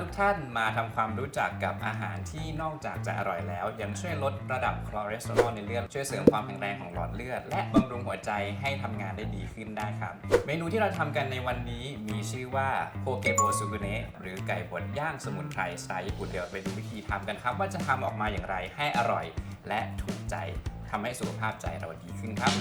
ทุกท่านมาทำความรู้จักกับอาหารที่นอกจากจะอร่อยแล้ว ยังช่วยลดระดับคอเลสเตอรอลในเลือดช่วยเสริมความแข็งแรงของหลอดเลือด และบำรุงหัวใจให้ทำงานได้ดีขึ้นได้ครับ เมนูที่เราทำกันในวันนี้มีชื่อว่าโ o เกโบซูกุเนะหรือไก่บดย่างสมุนไพรสไตล์ญี่ปุ่นเดี๋ยวไปดูวิธีทำกันครับ ว่าจะทำออกมาอย่างไรให้อร่อย และถูกใจทำให้สุขภาพใจเราดีขึ้นครับ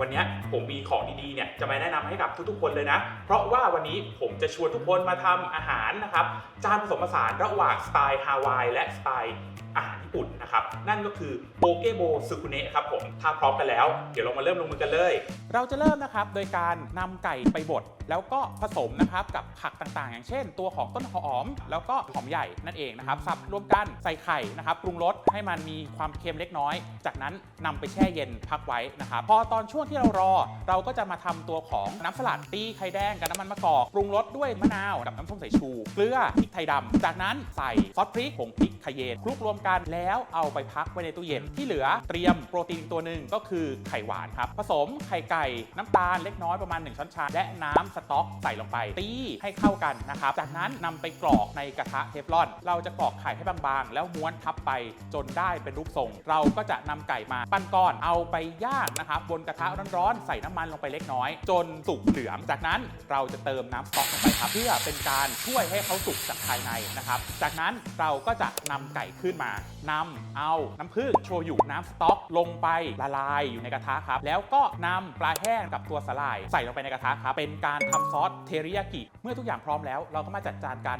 วันนี้ ผมมีของดีๆเนี่ยจะมาแนะนำให้กับทุกๆคนเลยนะ เพราะว่าวันนี้ผมจะชวนทุกคนมาทำอาหารนะครับจานผสมผสานระหว่างสไตล์ฮาวายและสไตล์อาหารญี่ปุ่นนะครับนั่นก็คือโปเกโบซึคุเนะครับผมถ้าพร้อมกันแล้ว เดี๋ยวเรามาเริ่มลงมือกันเลย เราจะเริ่มนะครับโดยการนำไก่ไปบดแล้วก็ผสมนะครับกับผักต่างๆ อย่างเช่น ตัวของต้นหอม แล้วก็หอมใหญ่นั่นเองนะครับสับรวมกันใส่ไข่นะครับปรุงรสให้มันมีความเค็มเล็กน้อย จากนั้นนำไปแช่เย็นพักไว้นะครับพอตอนช่วงที่เรารอเราก็จะมาทำตัวของน้ำสลัดตีไข่แดงกับน้ำมันมะกอกปรุงรสด้วยมะนาวกับน้ำส้มสายชู เกลือพริกไทยดำจากนั้นใส่ซอสพริกผงพริกคาเยนคลุกรวมกันแล้วเอาไปพักไว้ในตู้เย็นที่เหลือเตรียมโปรตีนตัวหนึ่งก็คือไข่หวานครับ ผสมไข่ไก่น้ำตาลเล็กน้อยประมาณ 1 ช้อนชาและน้ำสต๊อกใส่ลงไป ตีให้เข้ากันนะครับจากนั้นนำไปกรอกในกระทะเทฟลอน เราจะกรอกไข่ให้บางๆ แล้วม้วนทับไปจนได้เป็นรูปทรง เราก็จะนำไก่มาปั้นก้อนเอาไปย่างนะครับบนกระทะร้อนๆใส่น้ำมันลงไปเล็กน้อย จนสุกเหลือง จากนั้นเราจะเติมน้ำสต๊อกลงไปครับ เพื่อเป็นการช่วยให้เขาสุกจากภายในนะครับ จากนั้นเราก็จะนำไก่ขึ้นมานำเอาน้ำผึ้งโชยุน้ำสต๊อกลงไปละลายอยู่ในกระทะครับ แล้วก็นำปลาแห้งกับตัวสลาย ใส่ลงไปในกระทะครับ เป็นการทำซอสเทริยากิ เมื่อทุกอย่างพร้อมแล้ว เราก็มาจัดจานกัน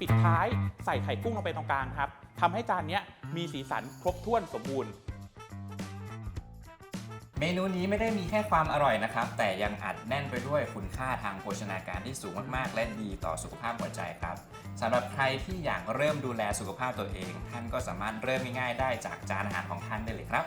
ปิดท้ายใส่ไข่กุ้งลงไปตรงกลางครับทำให้จานนี้มีสีสันครบถ้วนสมบูรณ์ มนูนี้ไม่ได้มีแค่ความอร่อยนะครับ แต่ยังอัดแน่นไปด้วยคุณค่าทางโภชนาการที่สูงมากๆ และดีต่อสุขภาพหัวใจครับสำหรับใครที่อยากเริ่มดูแลสุขภาพตัวเอง ท่านก็สามารถเริ่มง่ายๆได้จากจานอาหารของท่านได้เลยครับ